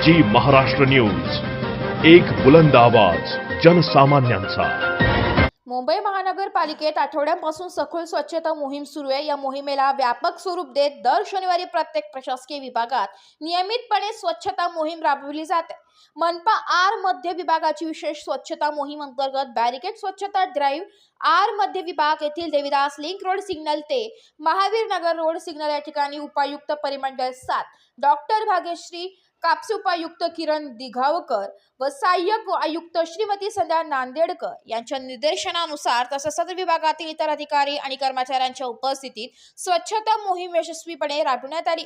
जी Maharashtra news. एक बुलंद आवाज जनसामान्यांचा. मुंबई महानगरपालिकेत आठवड्यापासून सखोल स्वच्छता मोहीम सुरू आहे. या मोहिमेला व्यापक स्वरूप देत दर शनिवारी प्रत्येक प्रशासकीय विभागात नियमितपणे स्वच्छता मोहीम राबवली जाते. मनपा आर मध्य विभागाची विशेष स्वच्छता मोहीम अंतर्गत बॅरिकेड स्वच्छता ड्राईव्ह आर मध्य विभाग येथील देविदास लिंक रोड सिग्नल ते महावीर नगर रोड सिग्नल या ठिकाणी उपायुक्त परिमंडळ सात. डॉक्टर भाग्यश्री कापसे उपायुक्त किरण दिघावकर व सहाय्यक आयुक्त श्रीमती संध्या नांदेडकर यांच्या निर्देशनानुसार तसंच सदर विभागातील इतर अधिकारी आणि कर्मचाऱ्यांच्या उपस्थितीत स्वच्छता मोहीम यशस्वीपणे राबविण्यात आली.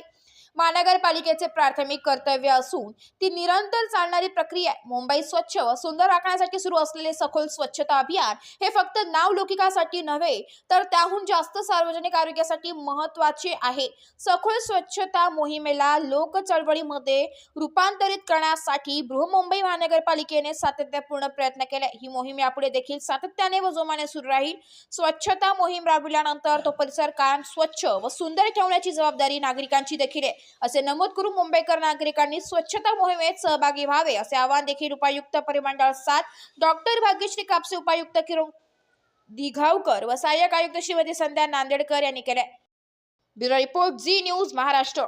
महानगरपालिकेचे प्राथमिक कर्तव्य असून ती निरंतर चालणारी प्रक्रिया आहे. मुंबई स्वच्छ व सुंदर राखण्यासाठी सुरू असलेले सखोल स्वच्छता अभियान हे फक्त नावलौकिकासाठी नव्हे तर त्याहून जास्त सार्वजनिक आरोग्यासाठी महत्त्वाचे आहे. सखोल स्वच्छता मोहिमेला लोक चळवळीमध्ये रूपांतरित करण्यासाठी बृहमुंबई महानगरपालिकेने सातत्यपूर्ण प्रयत्न केले. ही मोहीम यापुढे देखील सातत्याने व जोमाने सुरू राहील. स्वच्छता मोहीम राबविल्यानंतर तो परिसर कायम स्वच्छ व सुंदर ठेवण्याची जबाबदारी नागरिकांची देखील आहे. असे नमूद करून मुंबईकर नागरिकांनी स्वच्छता मोहिमेत सहभागी व्हावे असे आवाहन देखील उपायुक्त परिमंडळ सात डॉक्टर भाग्यश्री कापसे उपायुक्त किरण दिघावकर व सहाय्यक आयुक्त श्रीमती संध्या नांदेडकर यांनी केले bureau report Zee News Maharashtra.